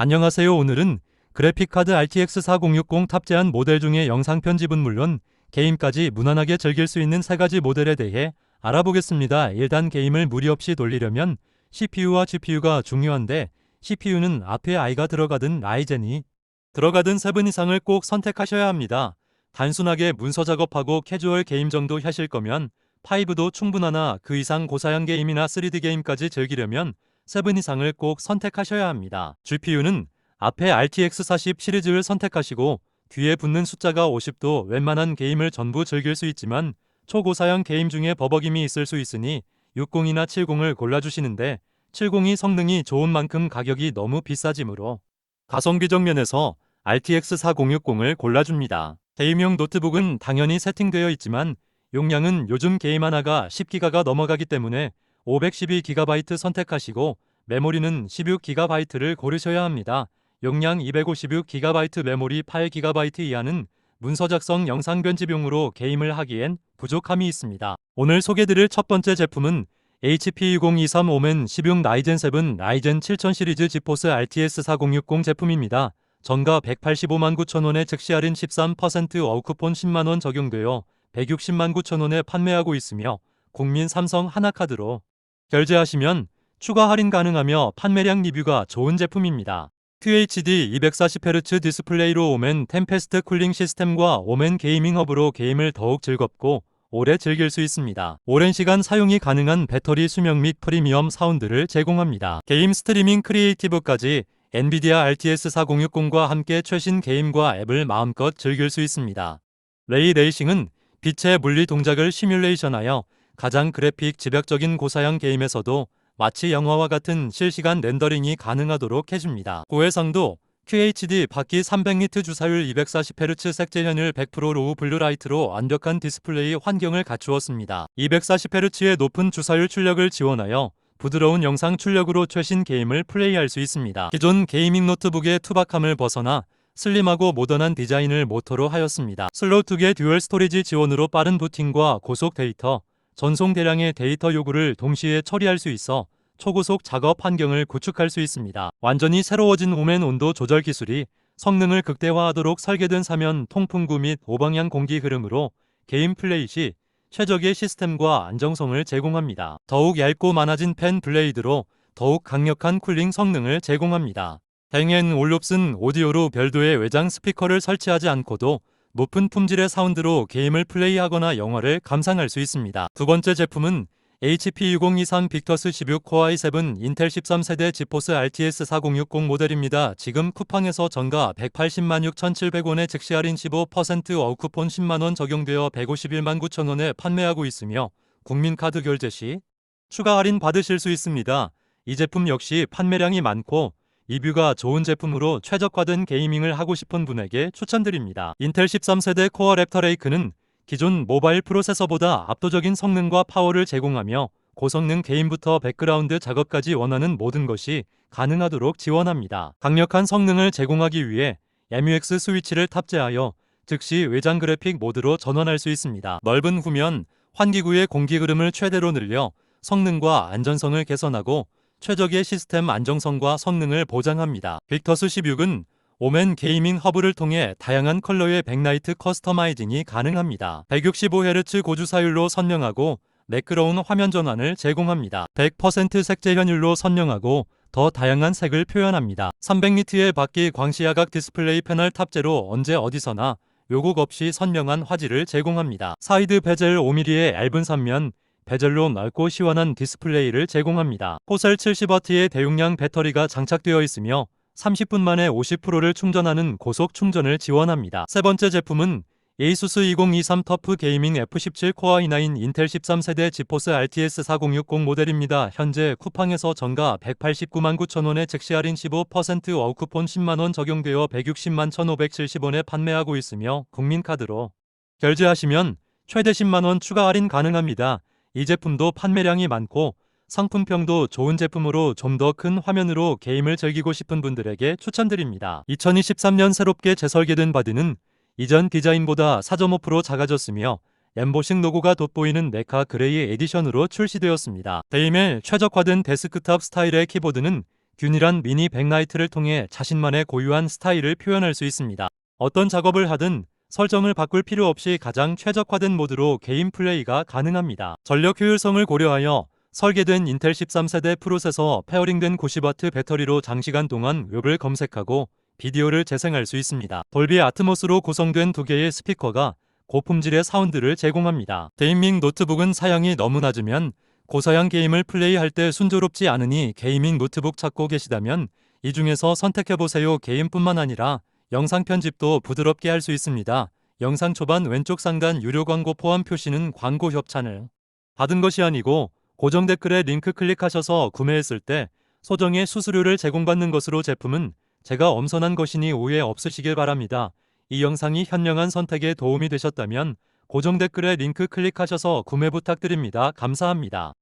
안녕하세요. 오늘은 그래픽카드 RTX 4060 탑재한 모델 중에 영상 편집은 물론 게임까지 무난하게 즐길 수 있는 세 가지 모델에 대해 알아보겠습니다. 일단 게임을 무리 없이 돌리려면 CPU와 GPU가 중요한데 CPU는 앞에 I가 들어가든 라이젠이 들어가든 7 이상을 꼭 선택하셔야 합니다. 단순하게 문서 작업하고 캐주얼 게임 정도 하실 거면 5도 충분하나 그 이상 고사양 게임이나 3D 게임까지 즐기려면 7 이상을 꼭 선택하셔야 합니다. GPU는 앞에 RTX 40 시리즈를 선택하시고 뒤에 붙는 숫자가 50도 웬만한 게임을 전부 즐길 수 있지만 초고사양 게임 중에 버벅임이 있을 수 있으니 60이나 70을 골라주시는데 70이 성능이 좋은 만큼 가격이 너무 비싸지므로 가성비적 면에서 RTX 4060을 골라줍니다. 게임용 노트북은 당연히 세팅되어 있지만 용량은 요즘 게임 하나가 10기가가 넘어가기 때문에 512GB 선택하시고 메모리는 16GB를 고르셔야 합니다. 용량 256GB 메모리 8GB 이하는 문서 작성 영상 편집용으로 게임을 하기엔 부족함이 있습니다. 오늘 소개드릴 첫 번째 제품은 HP 2023 오멘 16 라이젠 7 라이젠 7000 시리즈 지포스 RTX 4060 제품입니다. 전가 185만 9천원에 즉시 할인 13% 어쿠폰 10만원 적용되어 160만 9천원에 판매하고 있으며 국민 삼성 하나카드로 결제하시면 추가 할인 가능하며 판매량 리뷰가 좋은 제품입니다. QHD 240Hz 디스플레이로 오멘 템페스트 쿨링 시스템과 오멘 게이밍 허브로 게임을 더욱 즐겁고 오래 즐길 수 있습니다. 오랜 시간 사용이 가능한 배터리 수명 및 프리미엄 사운드를 제공합니다. 게임 스트리밍 크리에이티브까지 엔비디아 RTX 4060과 함께 최신 게임과 앱을 마음껏 즐길 수 있습니다. 레이 레이싱은 빛의 물리 동작을 시뮬레이션하여 가장 그래픽 집약적인 고사양 게임에서도 마치 영화와 같은 실시간 렌더링이 가능하도록 해줍니다. 고해상도 QHD 바퀴 300니트 주사율 240Hz 색재현율 100% 로우 블루라이트로 완벽한 디스플레이 환경을 갖추었습니다. 240Hz의 높은 주사율 출력을 지원하여 부드러운 영상 출력으로 최신 게임을 플레이할 수 있습니다. 기존 게이밍 노트북의 투박함을 벗어나 슬림하고 모던한 디자인을 모토로 하였습니다. 슬롯 2개 듀얼 스토리지 지원으로 빠른 부팅과 고속 데이터, 전송 대량의 데이터 요구를 동시에 처리할 수 있어 초고속 작업 환경을 구축할 수 있습니다. 완전히 새로워진 오멘 온도 조절 기술이 성능을 극대화하도록 설계된 사면 통풍구 및 오방향 공기 흐름으로 게임 플레이 시 최적의 시스템과 안정성을 제공합니다. 더욱 얇고 많아진 펜 블레이드로 더욱 강력한 쿨링 성능을 제공합니다. 댕앤 올롭슨 오디오로 별도의 외장 스피커를 설치하지 않고도 높은 품질의 사운드로 게임을 플레이하거나 영화를 감상할 수 있습니다. 두 번째 제품은 HP 6023 빅터스 16 코어 i7 인텔 13세대 지포스 RTX 4060 모델입니다. 지금 쿠팡에서 전가 180만 6,700원에 즉시 할인 15% 어쿠폰 10만원 적용되어 151만 9천원에 판매하고 있으며 국민카드 결제 시 추가 할인 받으실 수 있습니다. 이 제품 역시 판매량이 많고 리뷰가 좋은 제품으로 최적화된 게이밍을 하고 싶은 분에게 추천드립니다. 인텔 13세대 코어 랩터 레이크는 기존 모바일 프로세서보다 압도적인 성능과 파워를 제공하며 고성능 게임부터 백그라운드 작업까지 원하는 모든 것이 가능하도록 지원합니다. 강력한 성능을 제공하기 위해 MUX 스위치를 탑재하여 즉시 외장 그래픽 모드로 전환할 수 있습니다. 넓은 후면 환기구의 공기 흐름을 최대로 늘려 성능과 안전성을 개선하고 최적의 시스템 안정성과 성능을 보장합니다. 빅터스 16은 오멘 게이밍 허브를 통해 다양한 컬러의 백라이트 커스터마이징이 가능합니다. 165Hz 고주사율로 선명하고 매끄러운 화면 전환을 제공합니다. 100% 색재 현율로 선명하고 더 다양한 색을 표현합니다. 300니트의 바퀴 광시야각 디스플레이 패널 탑재로 언제 어디서나 요곡 없이 선명한 화질을 제공합니다. 사이드 베젤 5mm의 얇은 삼면, 베젤로 넓고 시원한 디스플레이를 제공합니다. 호셀 70W의 대용량 배터리가 장착되어 있으며 30분 만에 50%를 충전하는 고속 충전을 지원합니다. 세 번째 제품은 에이수스 2023 터프 게이밍 F17 코어 i9 인텔 13세대 지포스 RTX 4060 모델입니다. 현재 쿠팡에서 정가 189만 9천원에 즉시 할인 15% 어쿠폰 10만원 적용되어 160만 1,570원에 판매하고 있으며 국민카드로 결제하시면 최대 10만원 추가 할인 가능합니다. 이 제품도 판매량이 많고 상품평도 좋은 제품으로 좀 더 큰 화면으로 게임을 즐기고 싶은 분들에게 추천드립니다. 2023년 새롭게 재설계된 바디는 이전 디자인보다 4.5% 작아졌으며 엠보싱 로고가 돋보이는 네카 그레이 에디션으로 출시되었습니다. 데이멜 최적화된 데스크탑 스타일의 키보드는 균일한 미니 백라이트를 통해 자신만의 고유한 스타일을 표현할 수 있습니다. 어떤 작업을 하든 설정을 바꿀 필요 없이 가장 최적화된 모드로 게임 플레이가 가능합니다. 전력 효율성을 고려하여 설계된 인텔 13세대 프로세서 페어링된 90W 배터리로 장시간 동안 웹을 검색하고 비디오를 재생할 수 있습니다. 돌비 아트모스로 구성된 두 개의 스피커가 고품질의 사운드를 제공합니다. 게이밍 노트북은 사양이 너무 낮으면 고사양 게임을 플레이할 때 순조롭지 않으니 게이밍 노트북 찾고 계시다면 이 중에서 선택해보세요. 게임뿐만 아니라 영상 편집도 부드럽게 할 수 있습니다. 영상 초반 왼쪽 상단 유료 광고 포함 표시는 광고 협찬을 받은 것이 아니고 고정 댓글에 링크 클릭하셔서 구매했을 때 소정의 수수료를 제공받는 것으로 제품은 제가 엄선한 것이니 오해 없으시길 바랍니다. 이 영상이 현명한 선택에 도움이 되셨다면 고정 댓글에 링크 클릭하셔서 구매 부탁드립니다. 감사합니다.